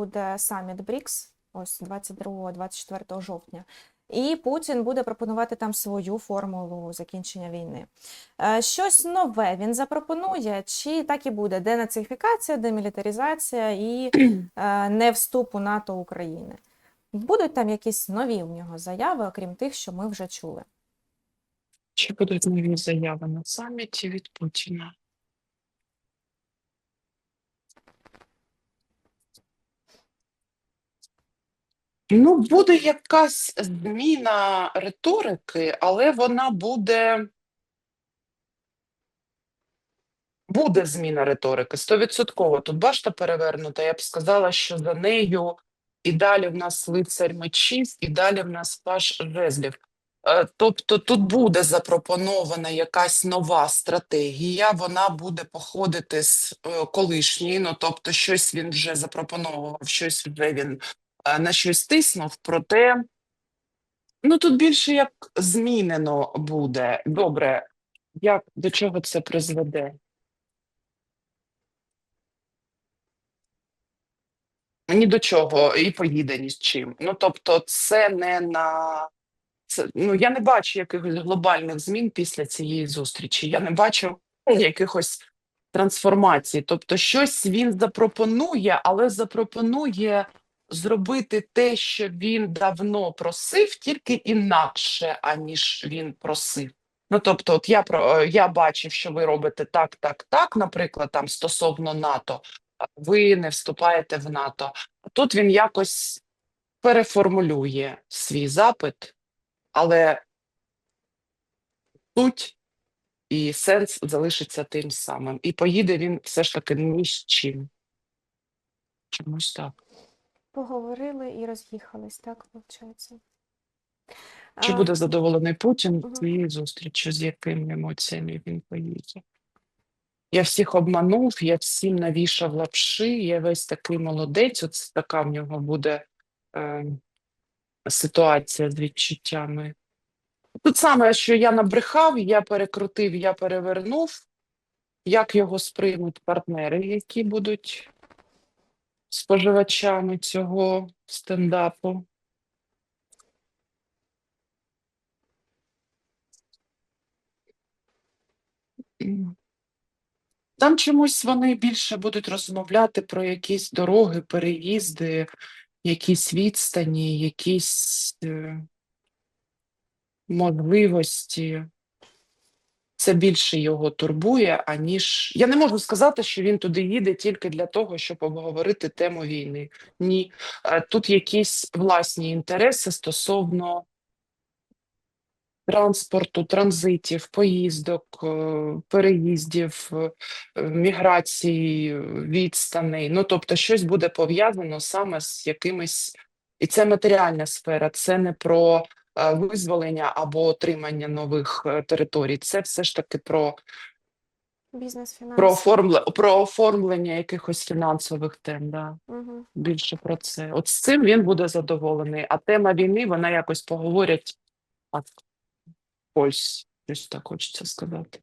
буде саміт БРІКС, ось 22-24 жовтня. І Путін буде пропонувати там свою формулу закінчення війни. Е, Щось нове він запропонує, чи так і буде денацифікація, демілітаризація і е, не вступ у НАТО України. Будуть там якісь нові у нього заяви, окрім тих, що ми вже чули. Чи будуть нові заяви на саміті від Путіна? Ну, буде якась зміна риторики, але вона буде. Буде зміна риторики, стовідсотково. Тут башта перевернута. Я б сказала, що за нею і далі в нас лицар мечів, і далі в нас паш жезлів. Е, Тобто тут буде запропонована якась нова стратегія, вона буде походити з е, колишньої, ну тобто щось він вже запропонував, щось вже він на щось тиснув, проте ну тут більше як змінено буде. Добре, як до чого це призведе? Ні до чого і поїде ні з чим. Ну тобто, це не на це. Ну я не бачу якихось глобальних змін після цієї зустрічі. Я не бачу якихось трансформацій. Тобто, щось він запропонує, але запропонує зробити те, що він давно просив, тільки інакше, аніж він просив. Ну, тобто, от я про е, я бачив, що ви робите так, так, так, наприклад, там стосовно НАТО, ви не вступаєте в НАТО. Тут він якось переформулює свій запит, але суть і сенс залишиться тим самим. І поїде він все ж таки ні з чим. Чомусь так. Поговорили і роз'їхались, так виходить? Чи буде задоволений Путін Мгм. цією зустрічю, з якими емоціями він поїде? Я всіх обманув, я всім навішав лапши, я весь такий молодець. От така в нього буде е, ситуація з відчуттями. Тут саме, що я набрехав, я перекрутив, я перевернув. Як його сприймуть партнери, які будуть споживачами цього стендапу? Там чомусь вони більше будуть розмовляти про якісь дороги, переїзди, якісь відстані, якісь е, можливості. Це більше його турбує, аніж. Я не можу сказати, що він туди їде тільки для того, щоб обговорити тему війни. Ні. Е, Тут якісь власні інтереси стосовно транспорту, транзитів, поїздок, е, переїздів, е, міграції, відстаней. Ну, тобто, щось буде пов'язано саме з якимись. І це матеріальна сфера, це не про визволення або отримання нових е, територій. Це все ж таки про, Бізнес, про, оформле, про оформлення якихось фінансових тем. Да. Угу. Більше про це. От з цим він буде задоволений. А тема війни, вона якось поговорять. Ось, щось так хочеться сказати.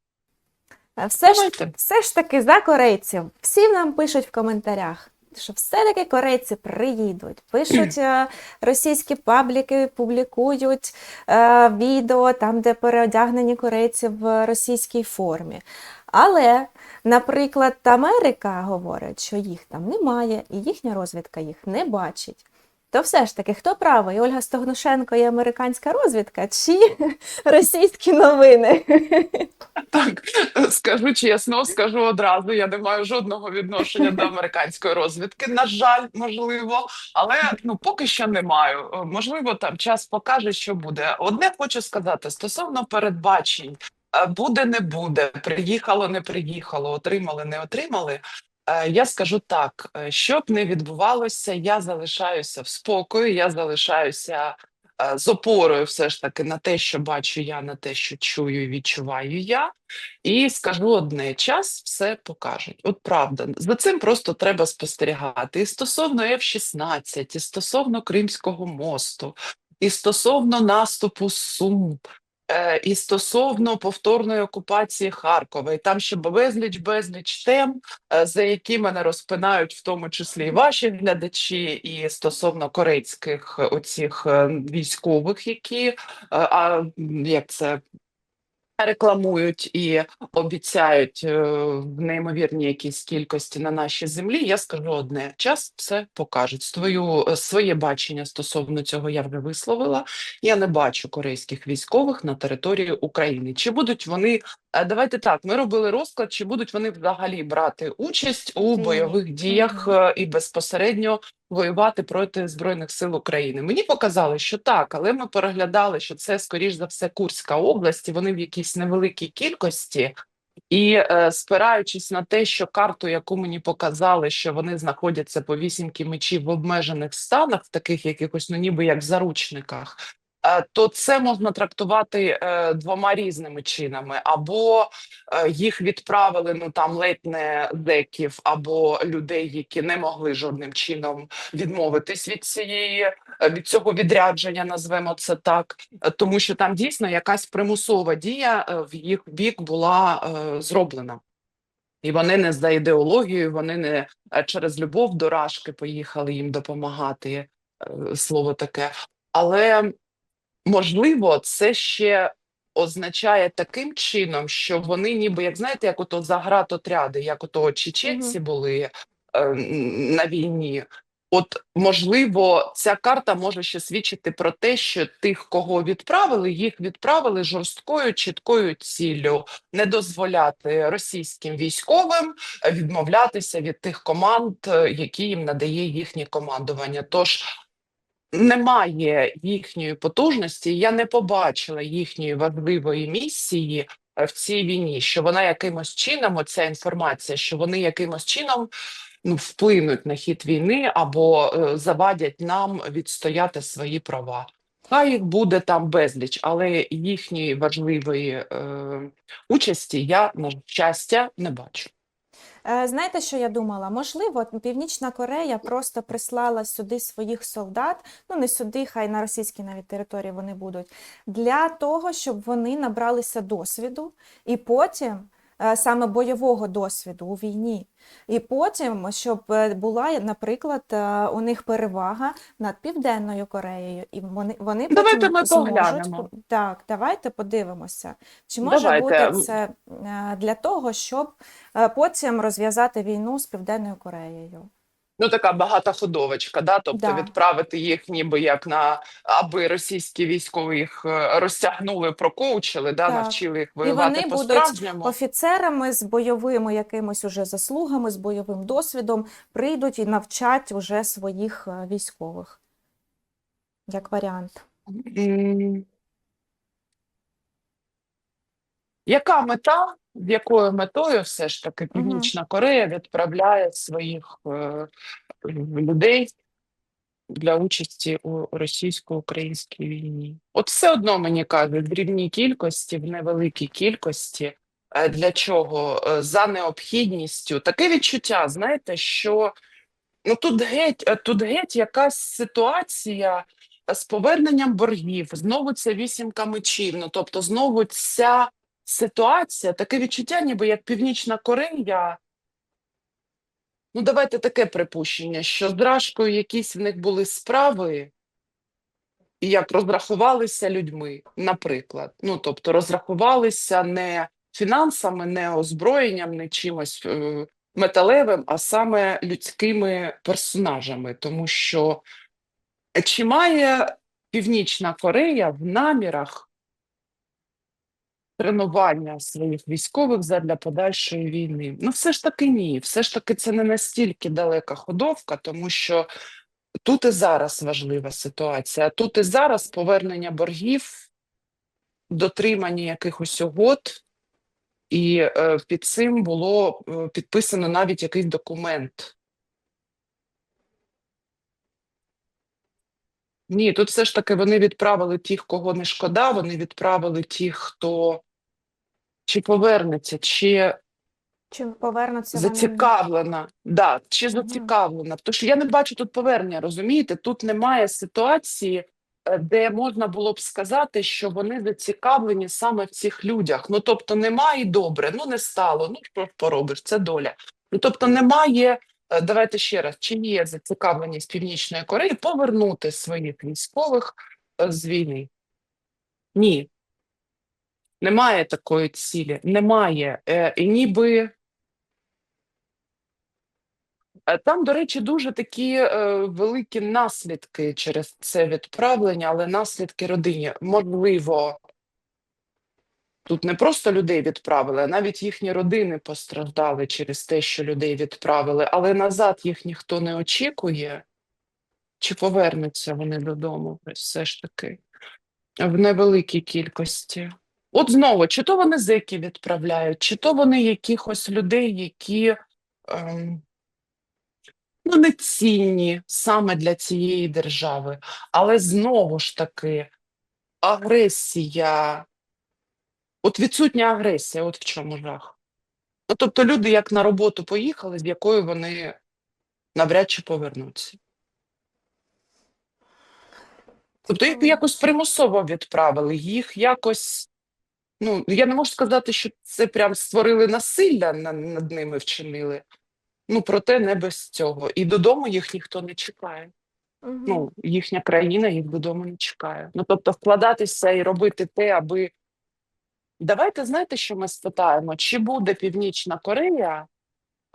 Все ж, все ж таки за корейців. Всі нам пишуть в коментарях, що все-таки корейці приїдуть. Пишуть е, російські пабліки, публікують е, відео там, де переодягнені корейці в російській формі. Але, наприклад, Америка говорить, що їх там немає, і їхня розвідка їх не бачить. То все ж таки, хто правий? Ольга Стогнушенко і американська розвідка чи російські новини? Так, скажу чесно, скажу одразу. Я не маю жодного відношення до американської розвідки. На жаль, можливо, але ну поки що не маю. Можливо, там час покаже, що буде. Одне хочу сказати стосовно передбачень: е, буде, не буде, приїхало, не приїхало, отримали, не отримали. Е, Я скажу так: е, що б не відбувалося, я залишаюся в спокої, я залишаюся е, з опорою, все ж таки, на те, що бачу я, на те, що чую і відчуваю я. І скажу одне: час все покаже. От правда, за цим просто треба спостерігати. І стосовно F-16, і стосовно Кримського мосту, і стосовно наступу Сум. Е, І стосовно повторної окупації Харкова, і там ще безліч безліч тем, е, за які мене розпинають, в тому числі і ваші глядачі, і стосовно корейських оцих е, військових, які а як це рекламують і обіцяють е, в неймовірній якійсь кількості на нашій землі. Я скажу одне: час все покаже. Свою е, своє бачення стосовно цього я вже висловила. Я не бачу корейських військових на території України. Чи будуть вони е, давайте так? Ми робили розклад, чи будуть вони взагалі брати участь у бойових діях і безпосередньо воювати проти збройних сил України. Мені показали, що так, але ми переглядали, що це скоріш за все Курська область, і вони в якійсь невеликій кількості. І е, спираючись на те, що карту, яку мені показали, що вони знаходяться по вісімки мечів в обмежених станах, в таких якихось, ну ніби як заручниках, то це можна трактувати е, двома різними чинами: або е, їх відправили ну там ледь не зеків, або людей, які не могли жодним чином відмовитись від цієї е, від цього відрядження, назвемо це так, Е, тому що там дійсно якась примусова дія е, в їх бік була е, зроблена. І вони не за ідеологією, вони не е, через любов до Рашки поїхали їм допомагати, е, слово таке. Але можливо, це ще означає таким чином, що вони ніби, як знаєте, як ото загратотряди, як ото чеченці були е, на війні. От можливо, ця карта може ще свідчити про те, що тих, кого відправили, їх відправили жорсткою чіткою ціллю не дозволяти російським військовим відмовлятися від тих команд, е, які їм надає їхнє командування. Тож немає їхньої потужності. Я не побачила їхньої важливої місії е, в цій війні, що вона якимось чином, оця інформація, що вони якимось чином ну, вплинуть на хід війни або е, завадять нам відстояти свої права. Хай їх буде там безліч, але їхньої важливої е, участі я, на щастя, не бачу. Е, Знаєте, що я думала? Можливо, Північна Корея просто прислала сюди своїх солдат, ну не сюди, хай на російській навіть території вони будуть, для того, щоб вони набралися досвіду і потім. Е, Саме бойового досвіду у війні, і потім, щоб е, була, наприклад, е, у них перевага над Південною Кореєю, і вони вони Давайте потім ми зможуть поглянемо. так. Давайте подивимося, чи може Давайте. бути це для того, щоб потім розв'язати війну з Південною Кореєю. Ну, така багатоходовочка, да? тобто Да. відправити їх ніби як на аби російські військові їх е, розтягнули, прокоучили, да? Так. навчили їх І воювати вони будуть по-справжньому. офіцерами з бойовими якимось уже заслугами, з бойовим досвідом прийдуть і навчать уже своїх е, військових. Як варіант. Яка мета, з якою метою все ж таки Північна Корея відправляє своїх е, людей для участі у російсько-українській війні? От все одно мені кажуть, в дрібній кількості, в невеликій кількості. Е, Для чого? Е, За необхідністю. Таке відчуття, знаєте, що ну тут геть, е, тут геть якась ситуація з поверненням боргів, знову ця вісімка мечів. Ну тобто, знову ця ситуація, таке відчуття, ніби як Північна Корея. Ну, давайте таке припущення, що з Рашкою якісь в них були справи, і як розрахувалися людьми, наприклад. Ну, тобто, розрахувалися не фінансами, не озброєнням, не чимось е, металевим, а саме людськими персонажами. Тому що е, чи має Північна Корея в намірах тренування своїх військових задля подальшої війни? Ну, все ж таки ні. Все ж таки, це не настільки далека ходовка, тому що тут і зараз важлива ситуація. Тут і зараз повернення боргів, дотримання якихось угод. І е, під цим було е, підписано навіть якийсь документ. Ні, тут все ж таки вони відправили тих, кого не шкода, вони відправили тих, хто чи повернеться, чи Чи повернуться вони? зацікавлена. Да, чи зацікавлена. Тому що я не бачу тут повернення, розумієте? Тут немає ситуації е, де можна було б сказати, що вони зацікавлені саме в цих людях. Ну тобто, немає добре, ну не стало. Ну що ж поробиш, це доля. Ну тобто, немає. е, Давайте ще раз, чи є зацікавленість Північної Кореї повернути своїх військових е, з війни? Ні. Немає такої цілі. Немає. Е, ніби Е, Там, до речі, дуже такі е, великі наслідки через це відправлення, але наслідки родині. Можливо, тут не просто людей відправили, а навіть їхні родини постраждали через те, що людей відправили, але назад їх ніхто не очікує, чи повернуться вони додому все ж таки в невеликій кількості. От знову, чи то вони зеків відправляють, чи то вони якихось людей, які. Ем, ну, не цінні саме для цієї держави. Але знову ж таки, агресія, от відсутня агресія, от в чому жах. Ну, тобто люди як на роботу поїхали, з якою вони навряд чи повернуться. Тобто їх якось примусово відправили, їх якось. Ну, я не можу сказати, що це прям створили насилля над ними вчинили. Ну, проте не без цього. І додому їх ніхто не чекає. Мгм. Ну, їхня країна їх додому не чекає. Ну, тобто, вкладатися і робити те, аби. Давайте знаєте, що ми спитаємо, чи буде Північна Корея?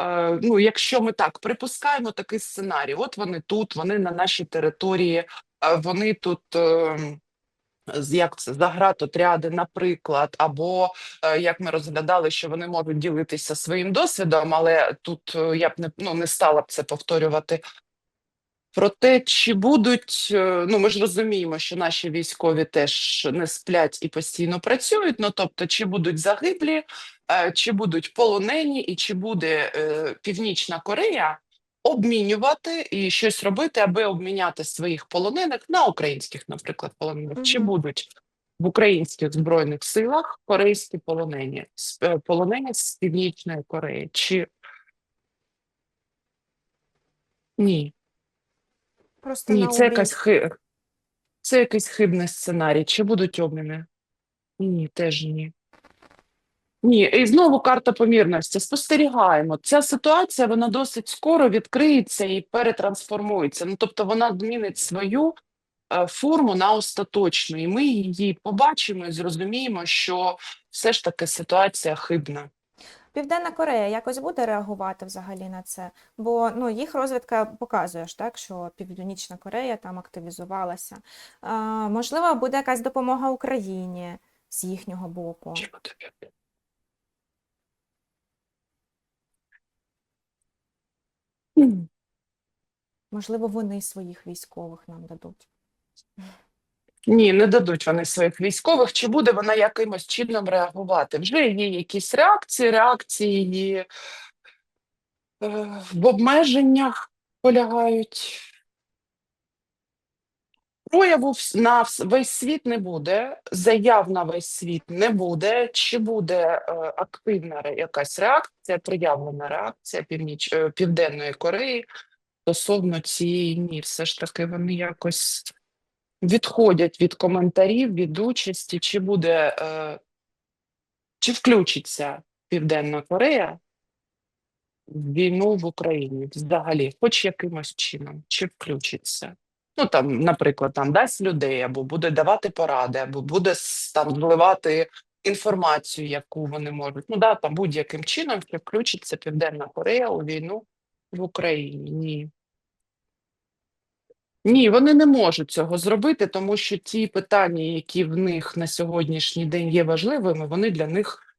Е, ну, якщо ми так припускаємо такий сценарій, от вони тут, вони на нашій території, е, вони тут. Е, як це загратотряди, наприклад, або е, як ми розглядали, що вони можуть ділитися своїм досвідом, але тут е, я б не ну не стала б це повторювати. Про те, чи будуть, е, ну ми ж розуміємо, що наші військові теж не сплять і постійно працюють. Ну тобто, чи будуть загиблі, чи будуть полонені, і чи буде Північна Корея обмінювати і щось робити, аби обміняти своїх полонених на українських, наприклад, полонених, чи будуть в українських збройних силах корейські полонені, з- е, полонені з Північної Кореї, чи ні? Просто Ні, на це якась хи... це якийсь хибний сценарій. Чи будуть обміни? Ні, теж ні. Ні, і знову карта помірності. Спостерігаємо. Ця ситуація вона досить скоро відкриється і перетрансформується. Ну, тобто вона змінить свою е, форму на остаточну, і ми її побачимо і зрозуміємо, що все ж таки ситуація хибна. Південна Корея якось буде реагувати взагалі на це, бо ну, їх розвідка показує ж так, що Північна Корея там активізувалася. А, можливо, буде якась допомога Україні з їхнього боку. Чи буде? М. Можливо, вони своїх військових нам дадуть. Ні, не дадуть вони своїх військових. Чи буде вона якимось чином реагувати? Вже є якісь реакції, реакції е, в обмеженнях полягають. Прояву на весь світ не буде, заяв на весь світ не буде. Чи буде е, активна якась реакція, проявлена реакція Північ... е, Південної Кореї стосовно цієї ні, все ж таки вони якось відходять від коментарів, від участі, чи буде, е, чи включиться Південна Корея війну в Україні взагалі, хоч якимось чином, чи включиться. Ну там, наприклад, там дасть людей, або буде давати поради, або буде там зливати інформацію, яку вони можуть. Ну да, там будь-яким чином, чи включиться Південна Корея у війну в Україні. Ні. Ні, вони не можуть цього зробити, тому що ті питання, які в них на сьогоднішній день є важливими, вони для них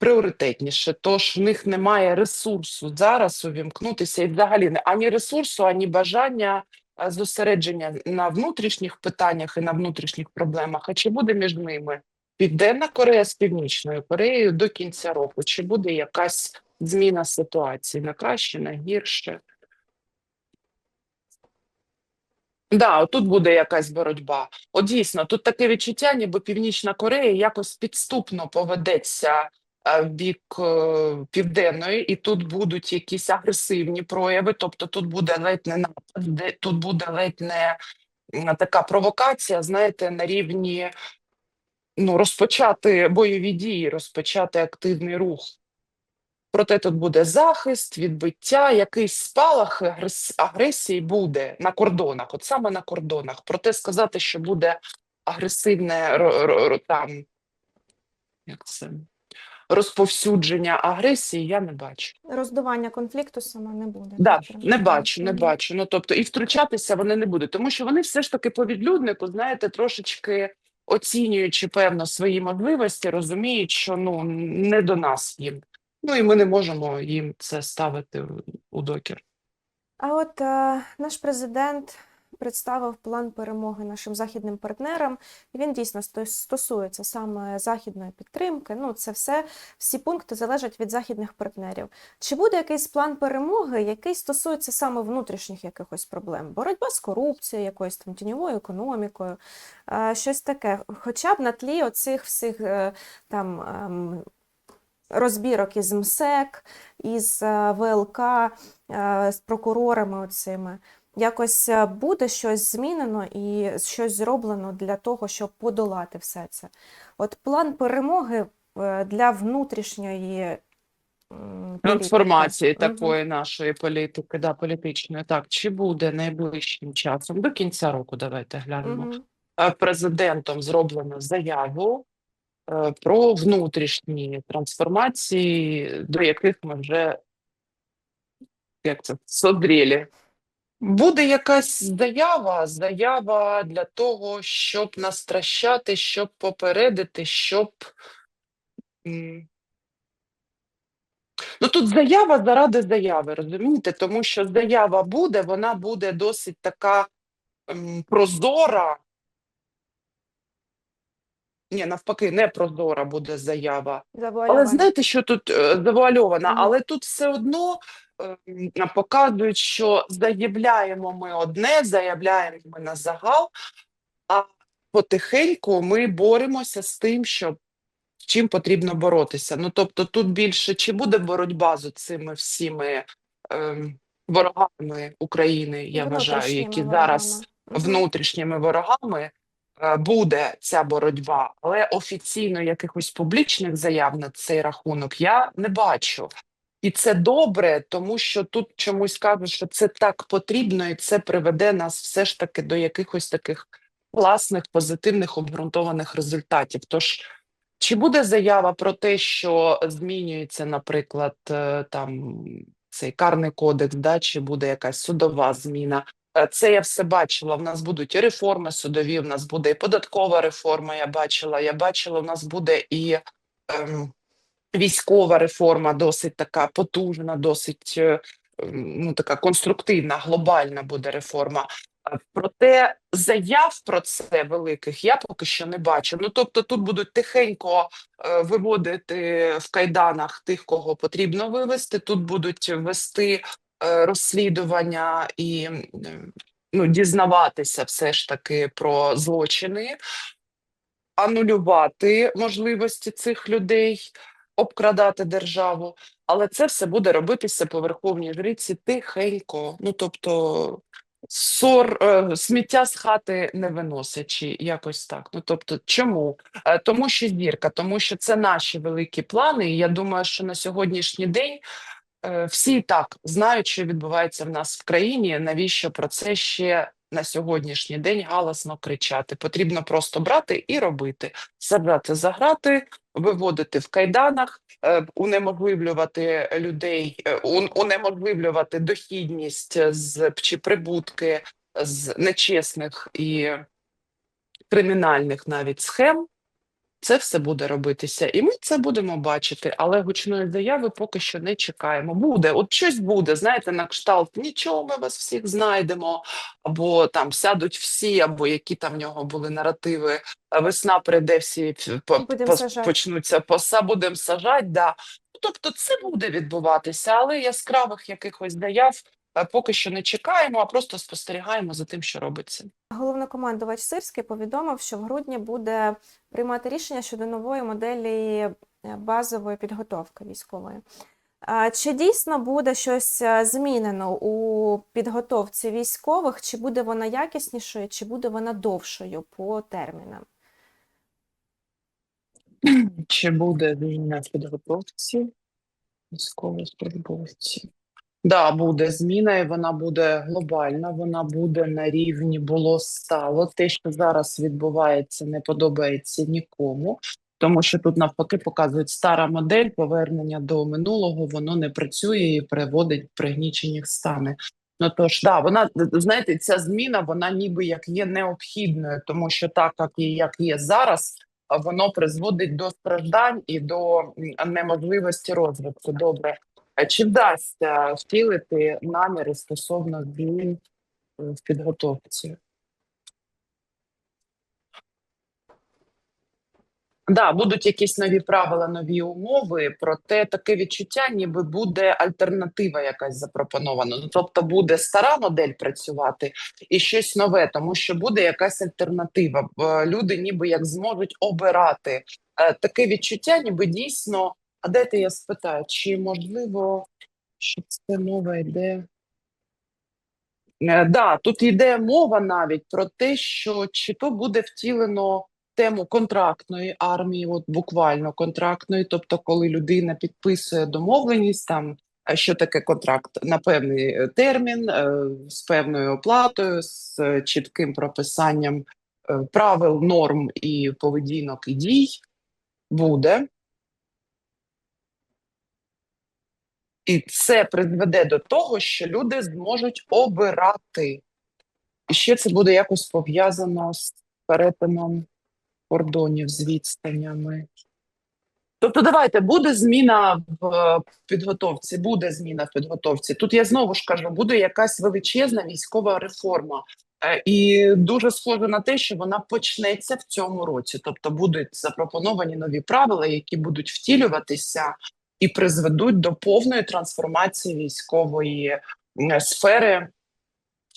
пріоритетніше. Тож в них немає ресурсу зараз увімкнутися і взагалі ані ресурсу, ані бажання зосередження на внутрішніх питаннях і на внутрішніх проблемах. А чи буде між ними Південна Корея з Північною Кореєю до кінця року? Чи буде якась зміна ситуації на краще, на гірше? Да, тут буде якась боротьба. От дійсно, тут таке відчуття, ніби Північна Корея якось підступно поведеться е, в бік е, південної, і тут будуть якісь агресивні прояви. Тобто тут буде ледь не напад, тут буде ледь не така провокація, знаєте, на рівні ну, розпочати бойові дії, розпочати активний рух. Проте тут буде захист, відбиття, якийсь спалах агресії буде на кордонах, от саме на кордонах. Проте сказати, що буде агресивне там, як це, розповсюдження агресії, я не бачу. Роздування конфлікту саме не буде. Да, не бачу, не бачу. Ну тобто, і втручатися вони не будуть, тому що вони все ж таки по відлюднику, знаєте, трошечки оцінюючи певно свої можливості, розуміють, що ну не до нас їм. Ну і ми не можемо їм це ставити у- докір. А от е, наш президент представив план перемоги нашим західним партнерам, і він дійсно стосується саме західної підтримки. Ну, це все, всі пункти залежать від західних партнерів. Чи буде якийсь план перемоги, який стосується саме внутрішніх якихось проблем? Боротьба з корупцією, якоюсь там тіньовою економікою, е, щось таке. Хоча б на тлі оцих всіх е, там. ем, Розбірок із МСЕК, із е, ВЛК, з прокурорами оцими. Якось е, буде щось змінено і щось зроблено для того, щоб подолати все це. От план перемоги е, для внутрішньої. Трансформації Мгм. такої нашої політики, да, політичної. Так, чи буде найближчим часом до кінця року? Давайте глянемо. Е, Президентом зроблено заяву про внутрішні трансформації, до яких ми вже як це созріли. Буде якась заява, заява для того, щоб настращати, щоб попередити, щоб. м, Ну тут заява заради заяви, розумієте? Тому що заява буде, вона буде досить така м, прозора. Ні, навпаки, не прозора буде заява. Але Завуальовано. знаєте, що тут е, завуальована, Мгм. але тут все одно показують, що заявляємо ми одне, заявляємо ми на загал, а потихеньку ми боремося з тим, що чим потрібно боротися. Ну тобто, тут більше чи буде боротьба з цими всіми ем, ворогами України, я вважаю, які Внутрішніми зараз ворогами. Внутрішніми ворогами е, буде ця боротьба, але офіційно якихось публічних заяв на цей рахунок я не бачу. І це добре, тому що тут чомусь кажуть, що це так потрібно, і це приведе нас все ж таки до якихось таких класних, позитивних, обґрунтованих результатів. Тож, чи буде заява про те, що змінюється, наприклад, е, там цей карний кодекс, да, чи буде якась судова зміна? Е, Це я все бачила. В нас будуть і реформи судові, в нас буде і податкова реформа. Я бачила. Я бачила, в нас буде і ем, військова реформа, досить така потужна, досить е, ну, така конструктивна, глобальна буде реформа. Проте заяв про це великих я поки що не бачу. Ну тобто, тут будуть тихенько е, виводити в кайданах тих, кого потрібно вивести. Тут будуть вести е, розслідування і ну, дізнаватися все ж таки про злочини, анулювати можливості цих людей, обкрадати державу. Але це все буде робитися по верховній жриці тихенько. Ну тобто. Сор е, сміття з хати не виносячи, якось так. Ну тобто, чому? Е, Тому що зірка, тому що це наші великі плани. І я думаю, що на сьогоднішній день е, всі так знають, що відбувається в нас в країні. Навіщо про це ще на сьогоднішній день галасно кричати? Потрібно просто брати і робити, забрати за грати, виводити в кайданах, е, унеможливлювати людей, е, унеможливлювати дохідність з чи прибутки з нечесних і кримінальних навіть схем. Це все буде робитися, і ми це будемо бачити. Але гучної заяви поки що не чекаємо. Буде, от щось буде. Знаєте, на кшталт нічого, ми вас всіх знайдемо, або там сядуть всі, або які там в нього були наративи. Весна прийде, всі по, по- почнуться поса, будемо сажати. Да. Тобто, це буде відбуватися, але яскравих якихось заяв е, поки що не чекаємо, а просто спостерігаємо за тим, що робиться. Головнокомандувач Сирський повідомив, що в грудні буде приймати рішення щодо нової моделі е, базової підготовки військової. Чи дійсно буде щось е, змінено у підготовці військових? Чи буде вона якіснішою, чи буде вона довшою по термінам? Чи буде зміна в підготовці військовослужбовців? Да, буде зміна, і вона буде глобальна. Вона буде на рівні було стало. Те, що зараз відбувається, не подобається нікому, тому що тут навпаки показують стара модель повернення до минулого. Воно не працює і приводить пригнічені стани. Ну тож, да, вона знаєте, ця зміна, вона ніби як є необхідною, тому що так як є, як є зараз, воно призводить до страждань і до неможливості розвитку. Добре, чи вдасться втілити наміри стосовно змін е, в підготовці? Да, будуть якісь нові правила, нові умови. Проте таке відчуття, ніби буде альтернатива якась запропонована. Ну тобто буде стара модель працювати і щось нове, тому що буде якась альтернатива. Люди ніби як зможуть обирати Е, таке відчуття, ніби дійсно. А дайте я спитаю, чи можливо, що це мова йде? Е, Да, тут йде мова навіть про те, що чи то буде втілено тему контрактної армії, от буквально контрактної, тобто, коли людина підписує домовленість, там е, що таке контракт на певний е, термін, з певною оплатою, з чітким прописанням правил, норм і поведінок і дій, буде. І це призведе до того, що люди зможуть обирати. І ще це буде якось пов'язано з перетином кордонів, з відстанями. Тобто, давайте буде зміна в е, підготовці, буде зміна в підготовці. Тут я знову ж кажу, буде якась величезна військова реформа. Е, І дуже схоже на те, що вона почнеться в цьому році. Тобто будуть запропоновані нові правила, які будуть втілюватися і призведуть до повної трансформації військової сфери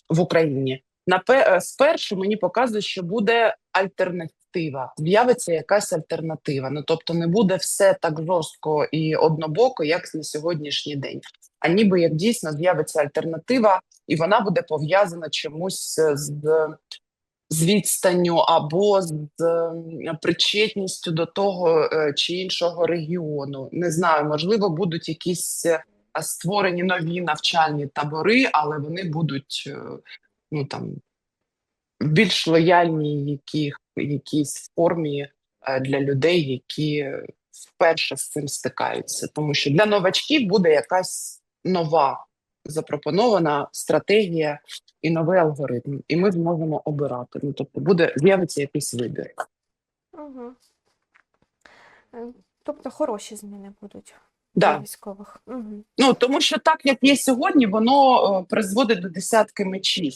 в Україні. Е, спершу мені показує, що буде альтернатива. З'явиться якась альтернатива. Ну тобто не буде все так жорстко і однобоко, як на сьогоднішній день. А ніби як дійсно з'явиться альтернатива, і вона буде пов'язана чомусь з, з відстанню або з е, причетністю до того е, чи іншого регіону. Не знаю, можливо, будуть якісь е, створені нові навчальні табори, але вони будуть е, ну там більш лояльні яких, якійсь формі для людей, які вперше з цим стикаються. Тому що для новачків буде якась нова запропонована стратегія і новий алгоритм, і ми зможемо обирати. Ну тобто буде з'явиться якийсь вибір. Угу. Тобто хороші зміни будуть для військових. Угу. Ну тому що так як є сьогодні, воно е, призводить до десятки мечів.